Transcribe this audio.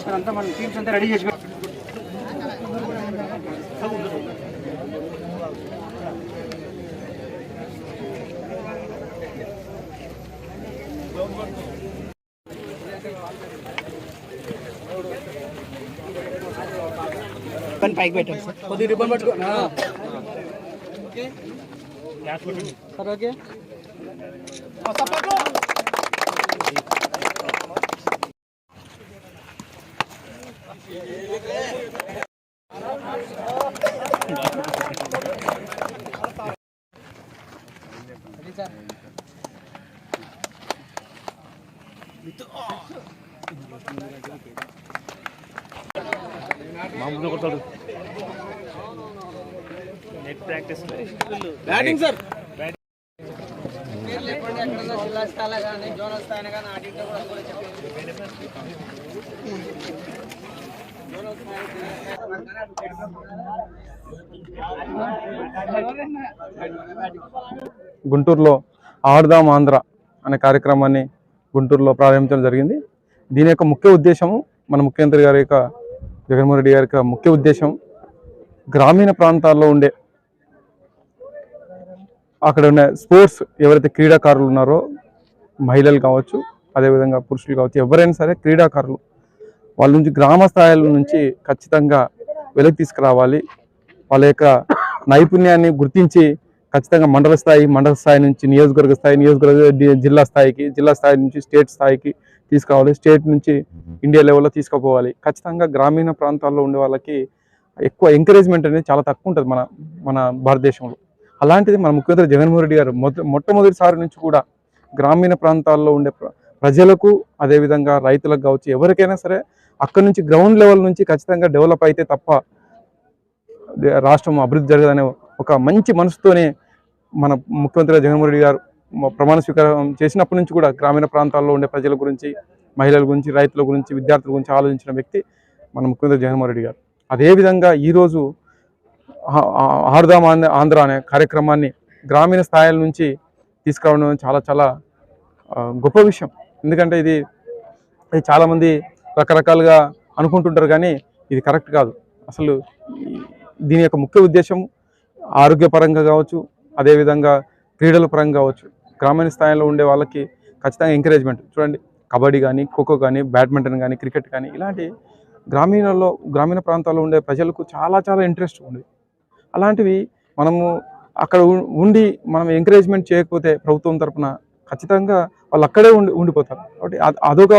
Sir అంతా మన teams అంతా రెడీ చేసి పైకి పెట్టండి కొద్దిగా రిబ్బన్ పట్టుకో Karaoke? మామూలుగా కొట్టాడు ఓకే బ్యాటింగ్ సార్ జిల్లా స్థాయిలో కానీ జోనల్ స్థాయిలో కానీ ఆడింటే కూడా కూడా గుంటూరులో ఆడదాం ఆంధ్ర అనే కార్యక్రమాన్ని గుంటూరులో ప్రారంభించడం జరిగింది. దీని యొక్క ముఖ్య ఉద్దేశము మన ముఖ్యమంత్రి గారి యొక్క జగన్మోహన్ రెడ్డి గారి యొక్క ముఖ్య ఉద్దేశం గ్రామీణ ప్రాంతాల్లో ఉండే అక్కడ ఉన్న స్పోర్ట్స్ ఎవరైతే క్రీడాకారులు ఉన్నారో మహిళలు కావచ్చు అదేవిధంగా పురుషులు కావచ్చు ఎవరైనా సరే క్రీడాకారులు వాళ్ళ నుంచి గ్రామ స్థాయిల నుంచి ఖచ్చితంగా వెలికి తీసుకురావాలి. వాళ్ళ యొక్క నైపుణ్యాన్ని గుర్తించి ఖచ్చితంగా మండల స్థాయి మండల స్థాయి నుంచి నియోజకవర్గ స్థాయి నియోజకవర్గ జిల్లా స్థాయికి జిల్లా స్థాయి నుంచి స్టేట్ స్థాయికి తీసుకురావాలి. స్టేట్ నుంచి ఇండియా లెవెల్లో తీసుకుపోవాలి. ఖచ్చితంగా గ్రామీణ ప్రాంతాల్లో ఉండే వాళ్ళకి ఎక్కువ ఎంకరేజ్మెంట్ అనేది చాలా తక్కువ ఉంటుంది మన మన భారతదేశంలో. అలాంటిది మన ముఖ్యమంత్రి జగన్మోహన్ రెడ్డి గారు మొద మొట్టమొదటిసారి నుంచి కూడా గ్రామీణ ప్రాంతాల్లో ఉండే ప్రజలకు అదేవిధంగా రైతులకు కావచ్చు ఎవరికైనా సరే అక్కడి నుంచి గ్రౌండ్ లెవెల్ నుంచి ఖచ్చితంగా డెవలప్ అయితే తప్ప రాష్ట్రం అభివృద్ధి జరగదనే ఒక మంచి మనసుతోనే మన ముఖ్యమంత్రి జగన్మోహన్ రెడ్డి గారు ప్రమాణ స్వీకారం చేసినప్పటి నుంచి కూడా గ్రామీణ ప్రాంతాల్లో ఉండే ప్రజల గురించి మహిళల గురించి రైతుల గురించి విద్యార్థుల గురించి ఆలోచించిన వ్యక్తి మన ముఖ్యమంత్రి జగన్మోహన్ రెడ్డి గారు. అదేవిధంగా ఈరోజు ఆరుదాం ఆంధ్ర ఆంధ్ర అనే కార్యక్రమాన్ని గ్రామీణ స్థాయిల నుంచి తీసుకురావడం చాలా చాలా గొప్ప విషయం. ఎందుకంటే ఇది ఇది చాలామంది రకరకాలుగా అనుకుంటుంటారు కానీ ఇది కరెక్ట్ కాదు. అసలు దీని యొక్క ముఖ్య ఉద్దేశం ఆరోగ్యపరంగా కావచ్చు అదేవిధంగా క్రీడల పరంగా కావచ్చు గ్రామీణ స్థాయిలో ఉండే వాళ్ళకి ఖచ్చితంగా ఎంకరేజ్మెంట్ చూడండి కబడ్డీ కానీ ఖోఖో కానీ బ్యాడ్మింటన్ కానీ క్రికెట్ కానీ ఇలాంటి గ్రామీణంలో గ్రామీణ ప్రాంతాల్లో ఉండే ప్రజలకు చాలా చాలా ఇంట్రెస్ట్ ఉంది. అలాంటివి మనము అక్కడ ఉండి మనం ఎంకరేజ్మెంట్ చేయకపోతే ప్రభుత్వం తరఫున ఖచ్చితంగా వాళ్ళు అక్కడే ఉండి ఉండిపోతారు. కాబట్టి అదొక